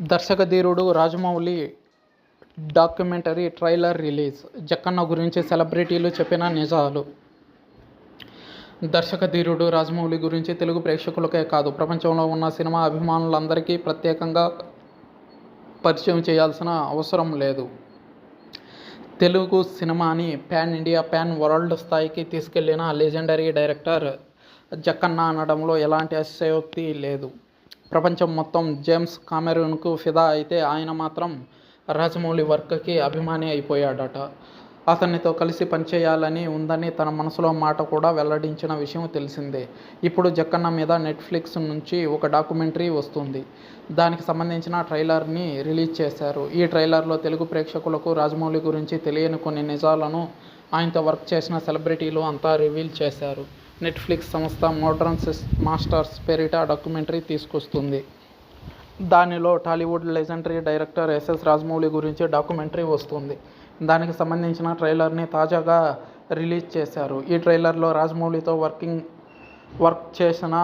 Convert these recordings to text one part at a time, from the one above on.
దర్శక ధీరుడు Rajamouli documentary trailer release Jakkanna గురించి సెలబ్రిటీలు చెప్పిన నిజాలు. దర్శక ధీరుడు రాజమౌళి గురించి తెలుగు ప్రేక్షకులకే కాదు ప్రపంచంలో ఉన్న సినిమా అభిమానులందరికీ ప్రత్యేకంగా పరిచయం చేయాల్సిన అవసరం లేదు. తెలుగు సినిమాని ప్యాన్ ఇండియా ప్యాన్ వరల్డ్ స్థాయికి తీసుకెళ్ళిన లెజెండరీ డైరెక్టర్ జక్కన్న అనడంలో ఎలాంటి అతిశయోక్తి లేదు. ప్రపంచం మొత్తం జేమ్స్ కామెరూన్కు ఫిదా అయితే ఆయన మాత్రం రాజమౌళి వర్క్కి అభిమాని అయిపోయాడట. అతనితో కలిసి పనిచేయాలని ఉందని తన మనసులో మాట కూడా వెల్లడించిన విషయం తెలిసిందే. ఇప్పుడు జక్కన్న మీద నెట్ఫ్లిక్స్ నుంచి ఒక డాక్యుమెంటరీ వస్తుంది. దానికి సంబంధించిన ట్రైలర్ని రిలీజ్ చేశారు. ఈ ట్రైలర్లో తెలుగు ప్రేక్షకులకు రాజమౌళి గురించి తెలియని కొన్ని నిజాలను ఆయనతో వర్క్ చేసిన సెలబ్రిటీలు అంతా రివీల్ చేశారు. నెట్ఫ్లిక్స్ సంస్థ మోడ్రన్ మాస్టర్స్ పేరిట డాక్యుమెంటరీ తీసుకొస్తుంది. దానిలో Tollywood legendary director SS Rajamouli గురించి డాక్యుమెంటరీ వస్తుంది. దానికి సంబంధించిన ట్రైలర్ని తాజాగా రిలీజ్ చేశారు. ఈ ట్రైలర్లో రాజమౌళితో వర్కింగ్ వర్క్ చేసిన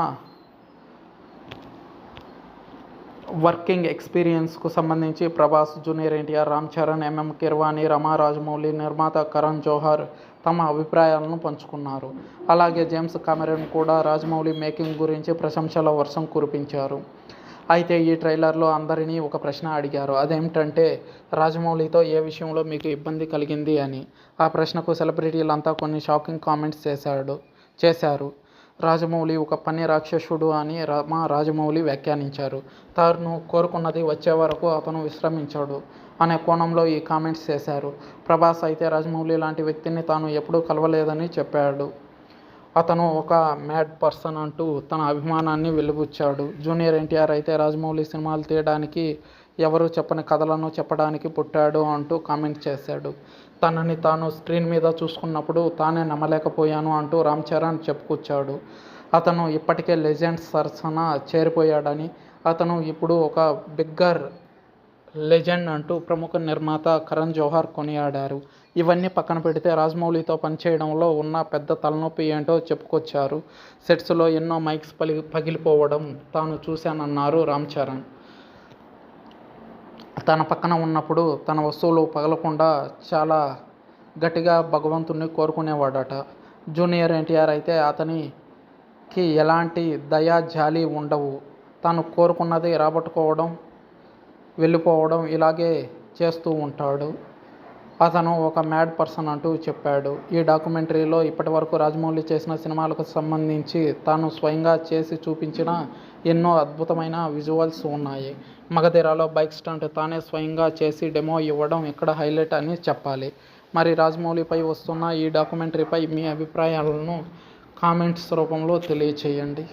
వర్కింగ్ ఎక్స్పీరియన్స్కు సంబంధించి Prabhas junior NTR Ram Charan MM Keeravani Rama Rajamouli నిర్మాత కరణ్ జోహర్ తమ అభిప్రాయాలను పంచుకున్నారు. అలాగే జేమ్స్ కామెరన్ కూడా రాజమౌళి మేకింగ్ గురించి ప్రశంసల వర్షం కురిపించారు. అయితే ఈ ట్రైలర్లో అందరినీ ఒక ప్రశ్న అడిగారు. అదేమిటంటే రాజమౌళితో ఏ విషయంలో మీకు ఇబ్బంది కలిగింది అని. ఆ ప్రశ్నకు సెలబ్రిటీలంతా కొన్ని షాకింగ్ కామెంట్స్ చేశాడు చేశారు. రాజమౌళి ఒక పని రాక్షసుడు అని మా రాజమౌళి వ్యాఖ్యానించారు. తాను కోరుకున్నది వచ్చే వరకు అతను విశ్రమించాడు అనే కోణంలో ఈ కామెంట్స్ చేశారు. ప్రభాస్ అయితే రాజమౌళి లాంటి వ్యక్తిని తాను ఎప్పుడూ కలవలేదని చెప్పాడు. అతను ఒక మ్యాడ్ పర్సన్ అంటూ తన అభిమానాన్ని వెలిబుచ్చాడు. జూనియర్ ఎన్టీఆర్ అయితే రాజమౌళి సినిమాలు తీయడానికి ఎవరు చెప్పని కథలను చెప్పడానికి పుట్టాడు అంటూ కామెంట్ చేశాడు. తనని తాను స్క్రీన్ మీద చూసుకున్నప్పుడు తానే నమ్మలేకపోయాను అంటూ రామ్ చరణ్ చెప్పుకొచ్చాడు. అతను ఇప్పటికే లెజెండ్స్ సరసన చేరిపోయాడని అతను ఇప్పుడు ఒక బిగ్గర్ లెజెండ్ అంటూ ప్రముఖ నిర్మాత కరణ్ జోహార్ కొనియాడారు. ఇవన్నీ పక్కన పెడితే రాజమౌళితో పనిచేయడంలో ఉన్న పెద్ద తలనొప్పి ఏంటో చెప్పుకొచ్చారు. సెట్స్లో ఎన్నో మైక్స్ పలి పగిలిపోవడం తాను చూశానన్నారు రామ్ చరణ్. తన పక్కన ఉన్నప్పుడు తన వస్తువులు పగలకుండా చాలా గట్టిగా భగవంతుణ్ణి కోరుకునేవాడట. జూనియర్ ఎన్టీఆర్ అయితే అతనికి ఎలాంటి దయా జాలి ఉండవు. తాను కోరుకున్నది రాబట్టుకోవడం వెళ్ళిపోవడం ఇలాగే చేస్తూ ఉంటాడు. అతను ఒక మ్యాడ్ పర్సన్ అంటూ చెప్పాడు. ఈ డాక్యుమెంటరీలో ఇప్పటివరకు రాజమౌళి చేసిన సినిమాలకు సంబంధించి తాను స్వయంగా చేసి చూపించిన ఎన్నో అద్భుతమైన విజువల్స్ ఉన్నాయి. మగధీరాలో బైక్ స్టంట్ తానే స్వయంగా చేసి డెమో ఇవ్వడం ఇక్కడ హైలైట్ అని చెప్పాలి. మరి రాజమౌళిపై వస్తున్న ఈ డాక్యుమెంటరీపై మీ అభిప్రాయాలను కామెంట్స్ రూపంలో తెలియచేయండి.